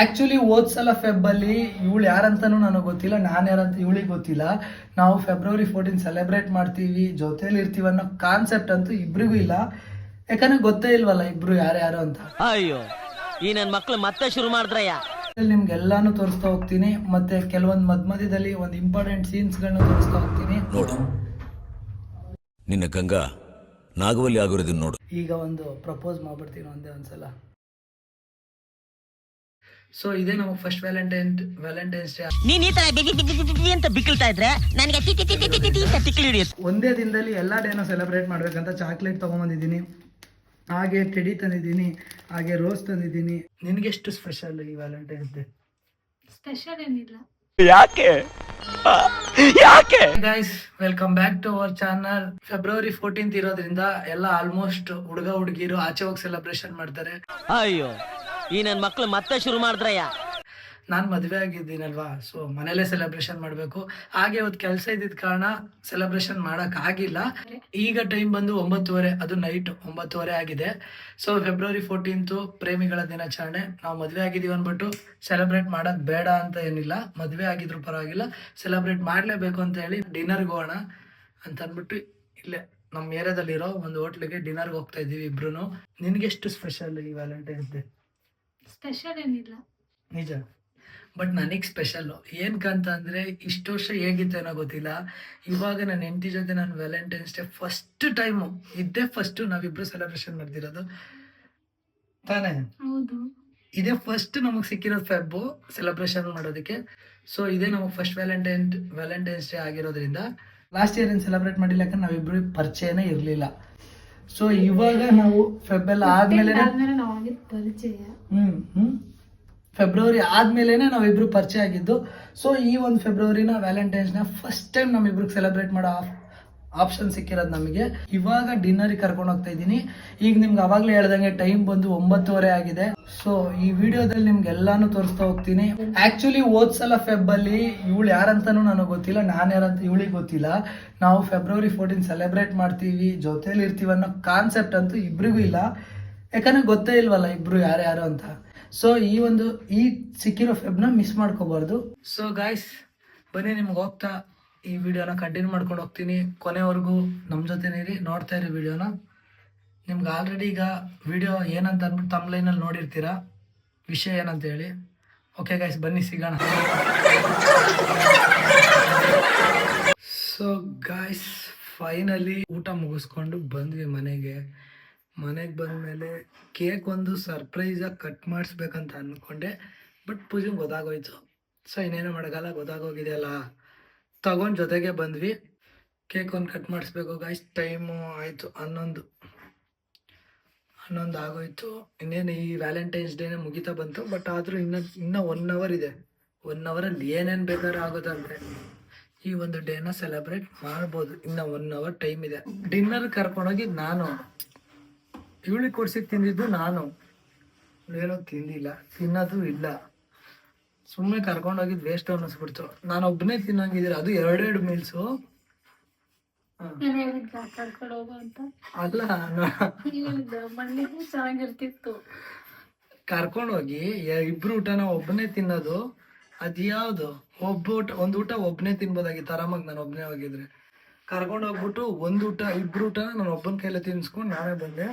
Actually ಹೋದ್ ಸಲ Feb ಅಲ್ಲಿ ಇವಳು ಯಾರಂತಾನು ನನಗೆ ಗೊತ್ತಿಲ್ಲ ನಾನು ಯಾರಂತ ಇವಳಿಗೆ ಗೊತ್ತಿಲ್ಲ. ನಾವು ಫೆಬ್ರವರಿ ಫೋರ್ಟೀನ್ ಸೆಲೆಬ್ರೇಟ್ ಮಾಡ್ತೀವಿ ಜೊತೆಲಿ ಇರ್ತೀವಿ ಅನ್ನೋ ಕಾನ್ಸೆಪ್ಟ್ ಅಂತೂ ಇಬ್ರಿಗೂ ಇಲ್ಲ. ಯಾಕಂದ್ರೆ ಗೊತ್ತೇ ಇಲ್ವಲ್ಲ ಇಬ್ರು ಯಾರ್ಯಾರು ಅಂತ. ಅಯ್ಯೋ ಈ ನನ್ನ ಮಕ್ಳು ಮತ್ತೆ ಶುರು ಮಾಡಿದ್ರಯ್ಯ? ನಿಮ್ಗೆಲ್ಲಾನು ತೋರಿಸ್ತಾ ಹೋಗ್ತೀನಿ ಮತ್ತೆ ಕೆಲವೊಂದು ಮಧ್ಯ ಮಧ್ಯದಲ್ಲಿ ಒಂದು ಇಂಪಾರ್ಟೆಂಟ್ ಸೀನ್ಸ್ಗಳನ್ನ ತೋರಿಸ್ತಾ ಹೋಗ್ತೀನಿ. ನೋಡು. ನಿನ್ನ ಗಂಗಾ ನಾಗವಲ್ಲಿ ಆಗಿರೋದನ್ನ ನೋಡು. ಈಗ ಒಂದು ಪ್ರಪೋಸ್ ಮಾಡ್ಬಿಡ್ತೀನಿ ಒಂದೇ ಒಂದ್ಸಲ. ಸೊ ಇದೇ ನಮ್ಮ ಫಸ್ಟ್ ವ್ಯಾಲೆಂಟೈನ್ ವ್ಯಾಲೆಂಟೈನ್ಸ್ ಡೇ ನೀನ್ ಈ ತರ ಬಿಗಿ ಬಿಗಿ ಬಿಗಿ ಬಿಗಿ ಅಂತ ಬಿಕ್ಕಿಳ್ತಾ ಇದ್ರೆ ನನಗೆ ಅಂತ ತಿಕ್ಲಿ ಹಿಡಿಯುತ್ತೆ. ಒಂದೇ ದಿನದಲ್ಲಿ ಎಲ್ಲ ಡೇನ ಸೆಲೆಬ್ರೇಟ್ ಮಾಡ್ಬೇಕಂತ ಚಾಕ್ಲೇಟ್ ತೊಗೊಂಬಂದಿದ್ದೀನಿ. ಹಾಗೆ ಟೆಡಿ ತಂದಿದ್ದೀನಿ ಹಾಗೆ ರೋಸ್ ತಂದಿದ್ದೀನಿ. ನಿನಗೆಷ್ಟು ಸ್ಪೆಷಲ್ ಈ ವ್ಯಾಲೆಂಟೈನ್ಸ್ ಡೇ ಸ್ಪೆಷಲ್ ಏನಿಲ್ಲ. ಯಾಕೆ? ಯಾಕೆ? Guys welcome back to our channel February fourteenth ಇರೋದ್ರಿಂದ ಎಲ್ಲ ಆಲ್ಮೋಸ್ಟ್ ಹುಡುಗ ಹುಡುಗಿರು ಆಚೆ ಹೋಗಿ ಸೆಲೆಬ್ರೇಷನ್ ಮಾಡ್ತಾರೆ. ಅಯ್ಯೋ. ಈ ನನ್ನ ಮಕ್ಳು ಮತ್ತೆ ಶುರು ಮಾಡಿದ್ರಯ್ಯ. ನಾನು ಮದುವೆ ಆಗಿದ್ದೀನಲ್ವಾ ಸೊ ಮನೇಲೆ ಸೆಲೆಬ್ರೇಷನ್ ಮಾಡಬೇಕು. ಹಾಗೆ ಅವತ್ತು ಕೆಲಸ ಇದ್ದಿದ್ದ ಕಾರಣ ಸೆಲೆಬ್ರೇಷನ್ ಮಾಡೋಕ್ಕಾಗಿಲ್ಲ ಈಗ ಟೈಮ್ ಬಂದು ಒಂಬತ್ತುವರೆ, ಅದು ನೈಟ್ ಒಂಬತ್ತುವರೆ ಆಗಿದೆ. ಸೊ ಫೆಬ್ರವರಿ ಫೋರ್ಟೀನ್ತು ಪ್ರೇಮಿಗಳ ದಿನಾಚರಣೆ. ನಾವು ಮದುವೆ ಆಗಿದ್ದೀವಿ ಅಂದ್ಬಿಟ್ಟು ಸೆಲೆಬ್ರೇಟ್ ಮಾಡೋದು ಬೇಡ ಅಂತ ಏನಿಲ್ಲ. ಮದುವೆ ಆಗಿದ್ರು ಪರವಾಗಿಲ್ಲ. ಸೆಲೆಬ್ರೇಟ್ ಮಾಡಲೇಬೇಕು ಅಂತ ಹೇಳಿ ಡಿನ್ನರ್ಗೆ ಹೋಗೋಣ ಅಂತ ಅಂದ್ಬಿಟ್ಟು ಇಲ್ಲೇ ನಮ್ಮ ಏರಿಯಾದಲ್ಲಿರೋ ಒಂದು ಹೋಟ್ಲಿಗೆ ಡಿನ್ನರ್ಗೆ ಹೋಗ್ತಾ ಇದ್ದೀವಿ ಇಬ್ರು ನಿನಗೆಷ್ಟು ಸ್ಪೆಷಲ್ ಈ ವ್ಯಾಲೆಂಟೈನ್ಸ್ ಡೇ ಸ್ಪೆಷಲ್ ಏನಿಲ್ಲ. ನಿಜ. ಬಟ್ ನನಗೆ ಸ್ಪೆಷಲ್ಲು ಏನಕ್ಕಂತ ಅಂದರೆ ಇಷ್ಟು ವರ್ಷ ಹೇಗಿತ್ತೇನೋ ಗೊತ್ತಿಲ್ಲ. ಇವಾಗ ನನ್ನ ಹೆಂಡತಿ ಜೊತೆ ನಾನು ವ್ಯಾಲೆಂಟೈನ್ಸ್ ಡೇ ಫಸ್ಟ್ ಟೈಮು ಇದೇ ಫಸ್ಟು ನಾವಿಬ್ಬರು ಸೆಲೆಬ್ರೇಷನ್ ಮಾಡ್ತಿರೋದು. ತಾನೇ? ಹೌದು. ಇದೇ ಫಸ್ಟ್ ನಮಗೆ ಸಿಕ್ಕಿರೋದು ಫೆಬ್ಬು ಸೆಲೆಬ್ರೇಷನ್ ಮಾಡೋದಕ್ಕೆ. ಸೊ ಇದೇ ನಮಗೆ ಫಸ್ಟ್ ವ್ಯಾಲೆಂಟೈನ್ ವ್ಯಾಲೆಂಟೈನ್ಸ್ ಡೇ ಆಗಿರೋದ್ರಿಂದ ಲಾಸ್ಟ್ ಇಯರ್ ಏನು ಸೆಲೆಬ್ರೇಟ್ ಮಾಡಿಲ್ಲ ಯಾಕಂದ್ರೆ ನಾವಿಬ್ಬರು ಪರಿಚಯನೇ ಇರಲಿಲ್ಲ. ಸೊ ಇವಾಗ ನಾವು ಫೆಬ್ ಎಲ್ಲ ಆದ್ಮೇಲೆ ಪರಿಚಯ. ಹ್ಮ್ ಹ್ಮ್. ಫೆಬ್ರವರಿ ಆದ್ಮೇಲೆನೆ ನಾವಿಬ್ರು ಪರಿಚಯ ಆಗಿದ್ದು. ಸೊ ಈ ಒಂದು ಫೆಬ್ರವರಿನ ವ್ಯಾಲೆಂಟೈನ್ಸ್ನ ಫಸ್ಟ್ ಟೈಮ್ ನಮ್ಮಿಬ್ರಿಗೆ ಸೆಲೆಬ್ರೇಟ್ ಮಾಡೋ ಆಪ್ಷನ್ ಸಿಕ್ಕಿರೋದು ನಮಗೆ. ಇವಾಗ ಡಿನ್ನರಿಗೆ ಕರ್ಕೊಂಡು ಹೋಗ್ತಾ ಇದ್ದೀನಿ. ಈಗ ನಿಮ್ಗೆ ಅವಾಗಲೇ ಹೇಳ್ದಂಗೆ ಟೈಮ್ ಬಂದು ಒಂಬತ್ತುವರೆ ಆಗಿದೆ. ಸೊ ಈ ವಿಡಿಯೋದಲ್ಲಿ ನಿಮ್ಗೆ ಎಲ್ಲಾನು ತೋರಿಸ್ತಾ ಹೋಗ್ತೀನಿ. ಆಕ್ಚುಲಿ ಓದ್ಸಲ ಸಲ ಫೆಬ್ ಅಲ್ಲಿ ಇವಳು ಯಾರಂತಾನು ನನಗೆ ಗೊತ್ತಿಲ್ಲ, ನಾನು ಯಾರಂತ ಇವಳಿಗೆ ಗೊತ್ತಿಲ್ಲ. ನಾವು ಫೆಬ್ರವರಿ ಫೋರ್ಟೀನ್ ಸೆಲೆಬ್ರೇಟ್ ಮಾಡ್ತೀವಿ ಜೊತೆಲಿ ಇರ್ತೀವಿ ಅನ್ನೋ ಕಾನ್ಸೆಪ್ಟ್ ಅಂತೂ ಇಬ್ರಿಗೂ ಇಲ್ಲ. ಯಾಕಂದ್ರೆ ಗೊತ್ತೇ ಇಲ್ವಲ್ಲ ಇಬ್ರು ಯಾರ್ಯಾರು ಅಂತ. ಸೊ ಈ ಒಂದು, ಈ ಸಿಕ್ಕಿರೋ ಫೆಬ್ನ ಮಿಸ್ ಮಾಡ್ಕೋಬಾರ್ದು. ಸೊ ಗಾಯ್ಸ್ ಬನ್ನಿ ನಿಮ್ಗೆ ಹೋಗ್ತಾ ಈ ವಿಡಿಯೋನ ಕಂಟಿನ್ಯೂ ಮಾಡ್ಕೊಂಡು ಹೋಗ್ತೀನಿ. ಕೊನೆವರೆಗೂ ನಮ್ಮ ಜೊತೆನೇ ಇರಿ, ನೋಡ್ತಾ ಇರಿ ವಿಡಿಯೋನ ನಿಮ್ಗೆ ಆಲ್ರೆಡಿ ಈಗ ವಿಡಿಯೋ ಏನಂತ ಅಂದ್ಬಿಟ್ಟು ತಮ್ಮ ಲೈನಲ್ಲಿ ನೋಡಿರ್ತೀರಾ? ವಿಷಯ ಏನಂತ ಹೇಳಿ. ಓಕೆ ಗಾಯ್ಸ್ ಬನ್ನಿ, ಸಿಗೋಣ. ಸೊ ಗಾಯ್ಸ್ ಫೈನಲಿ ಊಟ ಮುಗಿಸ್ಕೊಂಡು ಬಂದ್ವಿ ಮನೆಗೆ. ಮನೆಗೆ ಬಂದಮೇಲೆ ಕೇಕ್ ಒಂದು ಸರ್ಪ್ರೈಸಾಗಿ ಕಟ್ ಮಾಡಿಸ್ಬೇಕಂತ ಅಂದ್ಕೊಂಡೆ ಬಟ್ ಪೂಜೆಗೆ ಗೊತ್ತಾಗೋಯ್ತು. ಸೊ ಇನ್ನೇನು ಮಾಡೋಕ್ಕಲ್ಲ ಗೊತ್ತಾಗೋಗಿದೆಯಲ್ಲ? ತಗೊಂಡು ಜೊತೆಗೆ ಬಂದ್ವಿ. ಕೇಕ್ ಒಂದು ಕಟ್ ಮಾಡಿಸ್ಬೇಕು ಗಾಯ್ಸ್ ಟೈಮು ಆಯಿತು. ಹನ್ನೊಂದು. ಹನ್ನೊಂದು ಆಗೋಯ್ತು. ಇನ್ನೇನು ಈ ವ್ಯಾಲೆಂಟೈನ್ಸ್ ಡೇನೇ ಮುಗಿತಾ ಬಂತು ಬಟ್ ಆದರೂ ಇನ್ನೂ ಇನ್ನೂ ಒನ್ ಅವರ್ ಇದೆ. ಒನ್ ಅವರಲ್ಲಿ ಏನೇನು ಬೇಕಾದ್ರೂ ಆಗೋದಂತೆ ಈ ಒಂದು ಡೇನ ಸೆಲೆಬ್ರೇಟ್ ಮಾಡ್ಬೋದು. ಇನ್ನೂ ಒನ್ ಅವರ್ ಟೈಮ್ ಇದೆ. ಡಿನ್ನರ್ ಕರ್ಕೊಂಡೋಗಿ ನಾನು. ಇವಳಿಗೆ ಕೊಡ್ಸಿ ತಿಂದಿದ್ದು ನಾನು. ಏನೋ ತಿಂದಿಲ್ಲ, ತಿನ್ನೋದು ಇಲ್ಲ. ಸುಮ್ಮನೆ ಕರ್ಕೊಂಡೋಗಿದ್ ವೇಸ್ಟ್ ಅನ್ನಿಸ್ಬಿಡ್ತು. ನಾನು ಒಬ್ಬನೇ ತಿನ್ನಂಗಿದ್ರೆ ಅದು ಎರಡೆರಡು ಮೀಲ್ಸು ಅಲ್ಲ ಚೆನ್ನಾಗಿರ್ತಿತ್ತು ಕರ್ಕೊಂಡೋಗಿ ಇಬ್ರು ಊಟನ ಒಬ್ಬನೇ ತಿನ್ನೋದು ಅದ್ಯಾವುದು ಒಬ್ಬ ಊಟ, ಒಂದು ಊಟ ಒಬ್ಬನೇ ತಿನ್ಬೋದಾಗಿತ್ತು ಆರಾಮಾಗಿ ನಾನು ಒಬ್ಬನೇ ಹೋಗಿದ್ರೆ. ಕರ್ಕೊಂಡೋಗ್ಬಿಟ್ಟು ಒಂದು ಊಟ, ಇಬ್ರು ಊಟನ ನಾನು ಒಬ್ಬನ ಕೈಲೇ ತಿನ್ಸ್ಕೊಂಡು ನಾನೇ ಬಂದೆ.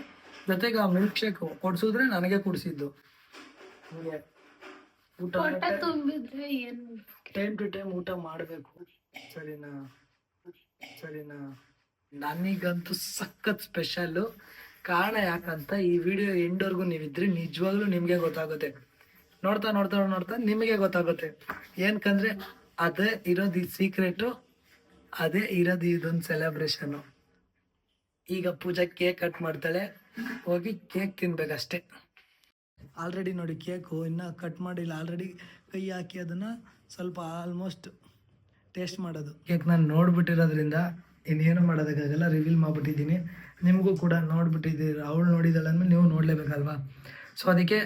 ಜೊತೆಗೆ ಆ ಮಿಲ್ಕ್ ಶೇಕ್ ಕೊಡ್ಸಿದ್ರೆ ನನಗೆ ಕುಡಿಸಿದ್ದು. ಊಟ ಹೊಟ್ಟೆ ತುಂಬಿದ್ರೆ ಏನು? ಟೈಮ್ ಟು ಟೈಮ್ ಊಟ ಮಾಡಬೇಕು. ಸರಿನಾ? ಸರಿನಾ? ನನಗಂತೂ ಸಖತ್ ಸ್ಪೆಷಲ್ಲು ಕಾರಣ ಯಾಕಂತ ಈ ವಿಡಿಯೋ ಎಂಡ್ವರೆಗೂ ನೀವಿದ್ರೆ ನಿಜವಾಗ್ಲೂ ನಿಮಗೆ ಗೊತ್ತಾಗುತ್ತೆ. ನೋಡ್ತಾ ನೋಡ್ತಾ ನೋಡ್ತಾ ನಿಮಗೆ ಗೊತ್ತಾಗುತ್ತೆ. ಏನಕಂದ್ರೆ ಅದೇ ಇರೋದು ಈ ಸೀಕ್ರೆಟು ಅದೇ ಇರೋದು ಇದೊಂದು ಸೆಲೆಬ್ರೇಷನ್ನು ಈಗ ಪೂಜಾ ಕೇಕ್ ಕಟ್ ಮಾಡ್ತಾಳೆ. ಹೋಗಿ ಕೇಕ್ ತಿನ್ಬೇಕಷ್ಟೇ. ಆಲ್ರೆಡಿ ನೋಡಿ ಕೇಕು ಇನ್ನೂ ಕಟ್ ಮಾಡಿಲ್ಲ. ಆಲ್ರೆಡಿ ಕೈ ಹಾಕಿ ಅದನ್ನು ಸ್ವಲ್ಪ ಆಲ್ಮೋಸ್ಟ್ ಟೇಸ್ಟ್ ಮಾಡೋದು. ಕೇಕ್ ನಾನು ನೋಡ್ಬಿಟ್ಟಿರೋದ್ರಿಂದ ಇನ್ನೇನು ಮಾಡೋದಕ್ಕಾಗಲ್ಲ ರಿವೀಲ್ ಮಾಡಿಬಿಟ್ಟಿದ್ದೀನಿ. ನಿಮಗೂ ಕೂಡ ನೋಡ್ಬಿಟ್ಟಿದ್ದೀರಿ ಅವಳು ನೋಡಿದಳ ಅಂದಮೇಲೆ ನೀವು ನೋಡಲೇಬೇಕಲ್ವಾ? ಸೊ ಅದಕ್ಕೆ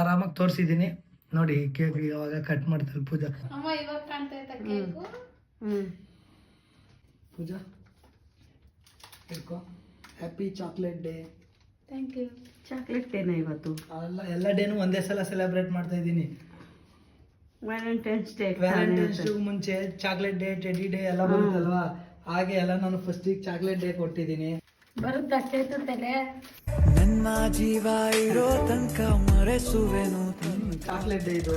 ಆರಾಮಾಗಿ ತೋರಿಸಿದ್ದೀನಿ. ನೋಡಿ ಕೇಕ್ ಇವಾಗ ಕಟ್ ಮಾಡ್ತಾರೆ ಪೂಜಾ. ಪೂಜಾ ಇಟ್ಕೋ happy chocolate day thank you chocolate ಡೇನ ಇವತ್ತು. ಅಲ್ಲ ಎಲ್ಲ ಡೇನು ಒಂದೇ ಸಲ ಸೆಲೆಬ್ರೇಟ್ ಮಾಡ್ತಾ ಇದ್ದೀನಿ. ವ್ಯಾಲೆಂಟೈನ್ಸ್ ಡೇ ವ್ಯಾಲೆಂಟೈನ್ಸ್ ಮುಂಚೆ ಚಾಕ್ಲೇಟ್ ಡೇ ಟೆಡಿ ಡೇ ಎಲ್ಲ ಬರುತ್ತಲ್ವಾ? ಹಾಗೆ ಎಲ್ಲ ನಾನು ಫಸ್ಟಿಗೆ ಚಾಕ್ಲೇಟ್ ಡೇ ಕೊಟ್ಟಿದ್ದೀನಿ. ಬರುತ್ತೆ ತನಕ ಮರೆಸುವೆನು. ಚಾಕ್ಲೇಟ್ ಡೇ ಇದು.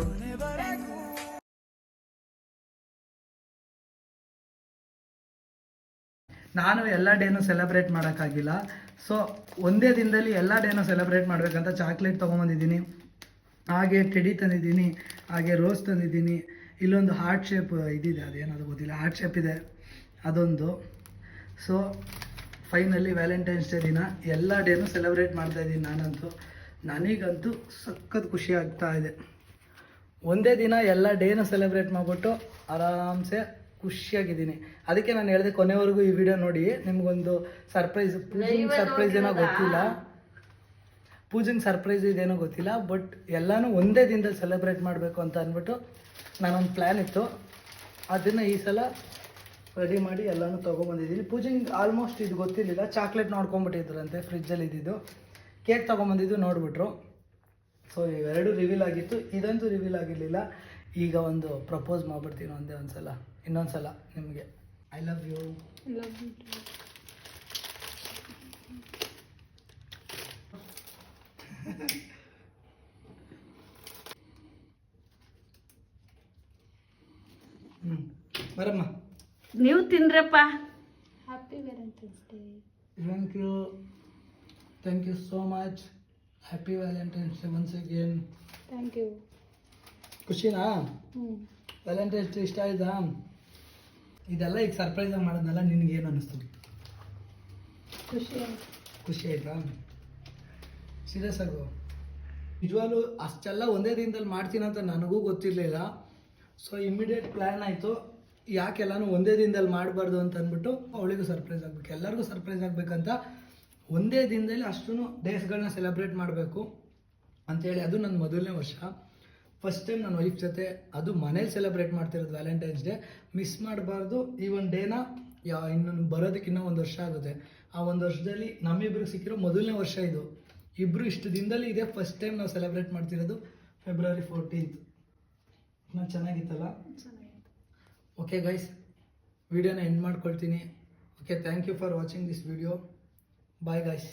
ನಾನು ಎಲ್ಲ ಡೇನು ಸೆಲೆಬ್ರೇಟ್ ಮಾಡೋಕ್ಕಾಗಿಲ್ಲ. ಸೊ ಒಂದೇ ದಿನದಲ್ಲಿ ಎಲ್ಲ ಡೇನು ಸೆಲೆಬ್ರೇಟ್ ಮಾಡಬೇಕಂತ ಚಾಕ್ಲೇಟ್ ತೊಗೊಂಬಂದಿದ್ದೀನಿ. ಹಾಗೆ ಟೆಡಿ ತಂದಿದ್ದೀನಿ, ಹಾಗೆ ರೋಸ್ ತಂದಿದ್ದೀನಿ. ಇಲ್ಲೊಂದು ಹಾರ್ಟ್ ಶೇಪ್ ಇದಿದೆ, ಅದೇನದು ಗೊತ್ತಿಲ್ಲ. ಹಾರ್ಟ್ ಶೇಪ್ ಇದೆ, ಅದೊಂದು. ಸೊ ಫೈನಲಿ ವ್ಯಾಲೆಂಟೈನ್ಸ್ ಡೇ ದಿನ ಎಲ್ಲ ಡೇನು ಸೆಲೆಬ್ರೇಟ್ ಮಾಡ್ತಾ ಇದ್ದೀನಿ ನಾನಂತೂ. ನನಗಂತೂ ಸಖತ್ ಖುಷಿ ಆಗ್ತಾ ಇದೆ. ಒಂದೇ ದಿನ ಎಲ್ಲ ಡೇನ ಸೆಲೆಬ್ರೇಟ್ ಮಾಡಿಬಿಟ್ಟು ಆರಾಮ್ಸೆ ಖುಷಿಯಾಗಿದ್ದೀನಿ. ಅದಕ್ಕೆ ನಾನು ಹೇಳಿದೆ ಕೊನೆವರೆಗೂ ಈ ವಿಡಿಯೋ ನೋಡಿ ನಿಮಗೊಂದು ಸರ್ಪ್ರೈಸ್ ಪೂಜೆಗೆ ಸರ್ಪ್ರೈಸ್ ಏನೋ ಗೊತ್ತಿಲ್ಲ. ಪೂಜೆಗೆ ಸರ್ಪ್ರೈಸ್ ಇದೇನೋ ಗೊತ್ತಿಲ್ಲ ಬಟ್ ಎಲ್ಲನೂ ಒಂದೇ ದಿನದಲ್ಲಿ ಸೆಲೆಬ್ರೇಟ್ ಮಾಡಬೇಕು ಅಂತ ಅಂದ್ಬಿಟ್ಟು ನಾನೊಂದು ಪ್ಲ್ಯಾನ್ ಇತ್ತು. ಅದನ್ನು ಈ ಸಲ ರೆಡಿ ಮಾಡಿ ಎಲ್ಲನೂ ತೊಗೊಂಬಂದಿದ್ದೀನಿ. ಪೂಜೆಗೆ ಆಲ್ಮೋಸ್ಟ್ ಇದು ಗೊತ್ತಿರಲಿಲ್ಲ ಚಾಕ್ಲೇಟ್ ನೋಡ್ಕೊಂಬಿಟ್ಟಿದ್ರಂತೆ ಫ್ರಿಜ್ಜಲ್ಲಿ ಇದ್ದಿದ್ದು. ಕೇಕ್ ತೊಗೊಂಬಂದಿದ್ದು ನೋಡಿಬಿಟ್ರು. ಸೊ ಇವೆರಡು ರಿವೀಲ್ ಆಗಿತ್ತು. ಇದಂತೂ ರಿವೀಲ್ ಆಗಿರಲಿಲ್ಲ. ಈಗ ಒಂದು ಪ್ರಪೋಸ್ ಮಾಡ್ಬಿಡ್ತೀನಿ ಒಂದೇ ಒಂದು ಸಲ ಇನ್ನೊಂದು ಸಲ ನಿಮಗೆ. ಐ ಲವ್ ಯು ಹ್ಞೂ ಬರಮ್ಮ. ನೀವು ತಿಂದ್ರಪ್ಪ. Happy valentine's day thank you thank you so much happy valentine's day once again thank you ಖುಷಿನಾ? ಹ್ಞೂ ವ್ಯಾಲೆಂಟೈನ್ಸ್ ಡೇ ಇಷ್ಟ ಆಯ್ತಾ? ಇದೆಲ್ಲ ಈಗ ಸರ್ಪ್ರೈಸ್ ಆಗಿ ಮಾಡೋದಲ್ಲ ಏನು ಅನ್ನಿಸ್ತು? ಖುಷಿ ಆಯ್ತು. ಖುಷಿ ಆಯ್ತಾ? ಸೀರಿಯಸ್ ಆಗು? ನಿಜವಾಗ್ಲೂ ಅಷ್ಟೆಲ್ಲ ಒಂದೇ ದಿನದಲ್ಲಿ ಮಾಡ್ತೀನಿ ಅಂತ ನನಗೂ ಗೊತ್ತಿರಲಿಲ್ಲ. ಸೊ ಇಮಿಡಿಯೇಟ್ ಪ್ಲ್ಯಾನ್ ಆಯಿತು. ಯಾಕೆಲ್ಲಾನು ಒಂದೇ ದಿನದಲ್ಲಿ ಮಾಡಬಾರ್ದು ಅಂತ ಅಂದ್ಬಿಟ್ಟು ಅವಳಿಗೂ ಸರ್ಪ್ರೈಸ್ ಆಗಬೇಕು. ಎಲ್ಲರಿಗೂ ಸರ್ಪ್ರೈಸ್ ಆಗಬೇಕಂತ ಒಂದೇ ದಿನದಲ್ಲಿ ಅಷ್ಟು ಡೇಸ್ಗಳನ್ನ ಸೆಲೆಬ್ರೇಟ್ ಮಾಡಬೇಕು ಅಂತೇಳಿ ಅದು ನನ್ನ ಮೊದಲನೇ ವರ್ಷ. ಫಸ್ಟ್ ಟೈಮ್ ನನ್ನ ವೈಫ್ ಜೊತೆ ಅದು ಮನೇಲಿ ಸೆಲೆಬ್ರೇಟ್ ಮಾಡ್ತಿರೋದು ವ್ಯಾಲೆಂಟೈನ್ಸ್ ಡೇ ಮಿಸ್ ಮಾಡಬಾರ್ದು ಈ ಒಂದು ಡೇನ ಯಾ ಇನ್ನೊಂದು ಬರೋದಕ್ಕೆ ಇನ್ನೂ ಒಂದು ವರ್ಷ ಆಗುತ್ತೆ. ಆ ಒಂದು ವರ್ಷದಲ್ಲಿ ನಮ್ಮಿಬ್ರಿಗೆ ಸಿಕ್ಕಿರೋ ಮೊದಲನೇ ವರ್ಷ ಇದು. ಇಬ್ಬರು ಇಷ್ಟು ದಿನದಲ್ಲಿ ಇದೆ ಫಸ್ಟ್ ಟೈಮ್ ನಾವು ಸೆಲೆಬ್ರೇಟ್ ಮಾಡ್ತಿರೋದು ಫೆಬ್ರವರಿ ಫೋರ್ಟೀನ್ತ್ ನಾನು ಚೆನ್ನಾಗಿತ್ತಲ್ಲ? ಓಕೆ ಗೈಸ್ ವಿಡಿಯೋನ ಎಂಡ್ ಮಾಡ್ಕೊಳ್ತೀನಿ. Okay thank you for watching this video bye guys